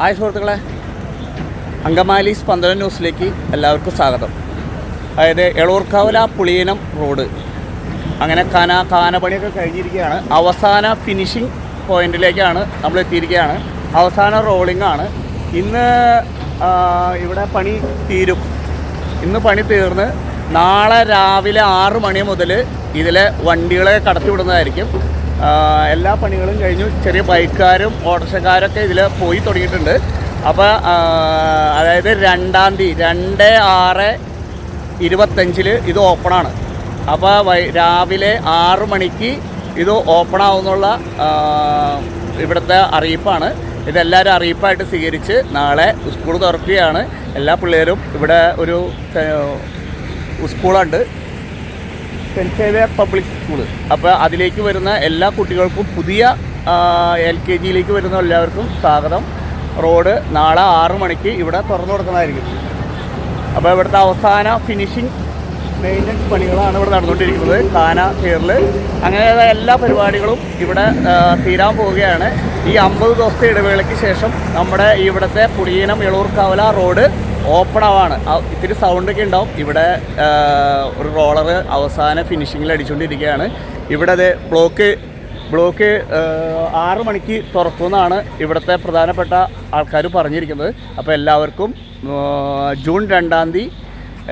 Hi സുഹൃത്തുക്കളെ. അങ്കമാലി സ്പന്ദന ന്യൂസിലേക്ക് എല്ലാവർക്കും സ്വാഗതം. അതായത് എളൂർക്കാവല പുളിയനം റോഡ്. അങ്ങനെ കാന കാനപണിയൊക്കെ കഴിഞ്ഞിരിക്കുകയാണ്. അവസാന ഫിനിഷിംഗ് പോയിന്റിലേക്കാണ് നമ്മൾ എത്തിയിരിക്കുകയാണ് അവസാന റോളിംഗ് ആണ്. ഇന്ന് ഇവിടെ പണി തീരും. ഇന്ന് പണി തീർന്ന് നാളെ രാവിലെ ആറ് മണി മുതൽ ഇതിലെ വണ്ടികളെ കടത്തി വിടുന്നതായിരിക്കും ആ, എല്ലാ പണികളും കഴിഞ്ഞു. ചെറിയ ബൈക്കുകാരും ഓട്ടോറിക്ഷക്കാരൊക്കെ ഇതിൽ പോയി തുടങ്ങിയിട്ടുണ്ട്. അപ്പോൾ അതായത് രണ്ടാം തീയതി രണ്ട് ആറ് ഇരുപത്തഞ്ചിൽ ഇത് ഓപ്പണാണ്. അപ്പോൾ വൈ രാവിലെ ആറ് മണിക്ക് ഇത് ഓപ്പൺ ആവുന്നുള്ള ഇവിടുത്തെ അറിയിപ്പാണ്. ഇതെല്ലാവരും അറിയിപ്പായിട്ട് സ്വീകരിച്ച് നാളെ സ്കൂൾ തുറക്കുകയാണ്. എല്ലാ പിള്ളേരും ഇവിടെ ഒരു സ്കൂളുണ്ട് സെന്റ് സേവിയർ പബ്ലിക് സ്കൂൾ അപ്പോൾ അതിലേക്ക് വരുന്ന എല്ലാ കുട്ടികൾക്കും പുതിയ എൽ കെ ജിയിലേക്ക് വരുന്ന എല്ലാവർക്കും സ്വാഗതം. റോഡ് നാളെ ആറ് മണിക്ക് ഇവിടെ തുറന്നു കൊടുക്കുന്നതായിരിക്കും. അപ്പോൾ ഇവിടുത്തെ അവസാന ഫിനിഷിംഗ് മെയിന്റനൻസ് പണികളാണ് ഇവിടെ നടന്നുകൊണ്ടിരിക്കുന്നത്. കാന കീറിൽ അങ്ങനെ എല്ലാ പരിപാടികളും ഇവിടെ തീരാൻ പോവുകയാണ്. ഈ അമ്പത് ദിവസത്തെ ഇടവേളയ്ക്ക് ശേഷം നമ്മുടെ ഇവിടുത്തെ പുളിയനം എളൂർക്കാവല റോഡ് ഓപ്പൺ ആവാണ് ഇത്തിരി സൗണ്ടൊക്കെ ഉണ്ടാവും. ഇവിടെ ഒരു റോളർ അവസാന ഫിനിഷിങ്ങിൽ അടിച്ചുകൊണ്ടിരിക്കുകയാണ് ഇവിടെ അത് ബ്ലോക്ക് ബ്ലോക്ക് ആറ് മണിക്ക് തുറക്കുമെന്നാണ് ഇവിടുത്തെ പ്രധാനപ്പെട്ട ആൾക്കാർ പറഞ്ഞിരിക്കുന്നത്. അപ്പോൾ എല്ലാവർക്കും ജൂൺ രണ്ടാം തീയതി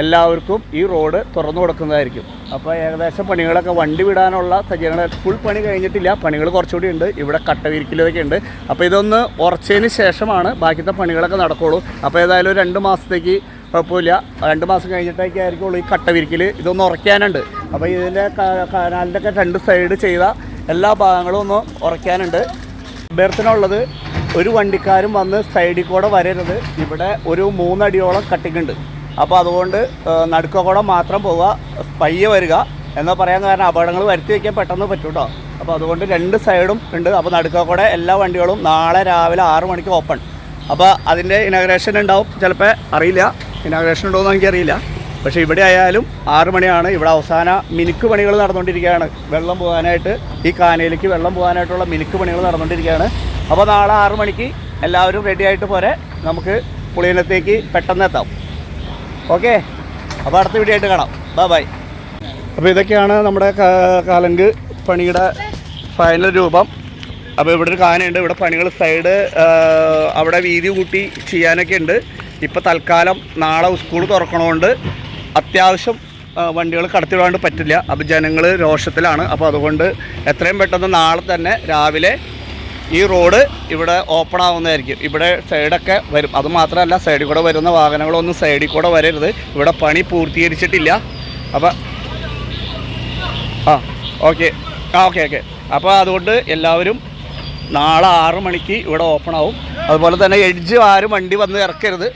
എല്ലാവർക്കും ഈ റോഡ് തുറന്നു കൊടുക്കുന്നതായിരിക്കും. അപ്പോൾ ഏകദേശം പണികളൊക്കെ വണ്ടി വിടാനുള്ള സജ്ജീകരണം ഫുൾ പണി കഴിഞ്ഞിട്ടില്ല. പണികൾ കുറച്ചുകൂടി ഉണ്ട്. ഇവിടെ കട്ട വിരിക്കലൊക്കെ ഉണ്ട്. അപ്പോൾ ഇതൊന്ന് ഉറച്ചതിന് ശേഷമാണ് ബാക്കിത്തെ പണികളൊക്കെ നടക്കുള്ളൂ. അപ്പോൾ ഏതായാലും രണ്ട് മാസത്തേക്ക് കുഴപ്പമില്ല. രണ്ട് മാസം കഴിഞ്ഞിട്ടൊക്കെ ആയിരിക്കുള്ളൂ ഈ കട്ടവിരിക്കൽ ഇതൊന്ന് ഉറയ്ക്കാനുണ്ട്. അപ്പോൾ ഇതിന്റെ കനാലിന്റെയൊക്കെ രണ്ട് സൈഡ് ചെയ്ത എല്ലാ ഭാഗങ്ങളും ഒന്ന് ഉറയ്ക്കാനുണ്ട്. അഭ്യർത്ഥനയുള്ളത് ഒരു വണ്ടിക്കാരും വന്ന് സൈഡിൽ കൂടെ വരരുത്. ഇവിടെ ഒരു മൂന്നടിയോളം കട്ടിങ് ഉണ്ട്. അപ്പോൾ അതുകൊണ്ട് നടുക്കക്കൂടെ മാത്രം പോവുക പയ്യെ വരിക എന്ന് പറയാൻ കാരണം അപകടങ്ങൾ വരുത്തി വയ്ക്കാൻ പെട്ടെന്ന് പറ്റും കേട്ടോ അപ്പോൾ അതുകൊണ്ട് രണ്ട് സൈഡും ഉണ്ട്. അപ്പോൾ നടുക്കക്കൂടെ എല്ലാ വണ്ടികളും നാളെ രാവിലെ ആറ് മണിക്ക് ഓപ്പൺ. അപ്പോൾ അതിന്റെ ഇനാഗ്രേഷൻ ഉണ്ടാവും. ചിലപ്പോൾ അറിയില്ല. ഇനാഗ്രേഷൻ ഉണ്ടോ എന്ന് എനിക്കറിയില്ല. പക്ഷേ ഇവിടെ ആയാലും ആറ് മണിയാണ്. ഇവിടെ അവസാന മിനുക്ക് പണികൾ നടന്നുകൊണ്ടിരിക്കുകയാണ്. വെള്ളം പോകാനായിട്ട് ഈ കാനയിലേക്ക് വെള്ളം പോകാനായിട്ടുള്ള മിനുക്ക് പണികൾ നടന്നുകൊണ്ടിരിക്കുകയാണ്. അപ്പോൾ നാളെ ആറ് മണിക്ക് എല്ലാവരും റെഡിയായിട്ട് പോരെ. നമുക്ക് പുളിയനത്തേക്ക് പെട്ടെന്ന് എത്താം. ഓക്കെ. അപ്പോൾ അടുത്ത വീഡിയോ ആയിട്ട് കാണാം. ബൈ ബൈ അപ്പോൾ ഇതൊക്കെയാണ് നമ്മുടെ കാലങ്ക് പണിയുടെ ഫൈനൽ രൂപം. അപ്പോൾ ഇവിടെ ഒരു കാനയുണ്ട്. ഇവിടെ പണികൾ സൈഡ് അവിടെ വീതി കൂട്ടി ചെയ്യാനൊക്കെ ഉണ്ട്. ഇപ്പോൾ തൽക്കാലം നാളെ സ്കൂൾ തുറക്കണമുണ്ട് അത്യാവശ്യം വണ്ടികൾ കടത്തിവിടാണ്ട് പറ്റില്ല. അപ്പോൾ ജനങ്ങൾ രോഷത്തിലാണ്. അപ്പോൾ അതുകൊണ്ട് എത്രയും പെട്ടെന്ന് നാളെ തന്നെ രാവിലെ ഈ റോഡ് ഇവിടെ ഓപ്പൺ ആവുന്നതായിരിക്കും. ഇവിടെ സൈഡൊക്കെ വരും. അത് മാത്രമല്ല സൈഡിൽ കൂടെ വരുന്ന വാഹനങ്ങളൊന്നും സൈഡിൽ കൂടെ വരരുത്. ഇവിടെ പണി പൂർത്തീകരിച്ചിട്ടില്ല. അപ്പം ആ ഓക്കെ ആ ഓക്കെ ഓക്കെ അപ്പോൾ അതുകൊണ്ട് എല്ലാവരും നാളെ ആറ് മണിക്ക് ഇവിടെ ഓപ്പൺ ആവും. അതുപോലെ തന്നെ എഡ്ജ് ആരും വണ്ടി വന്ന് ഇറക്കരുത്.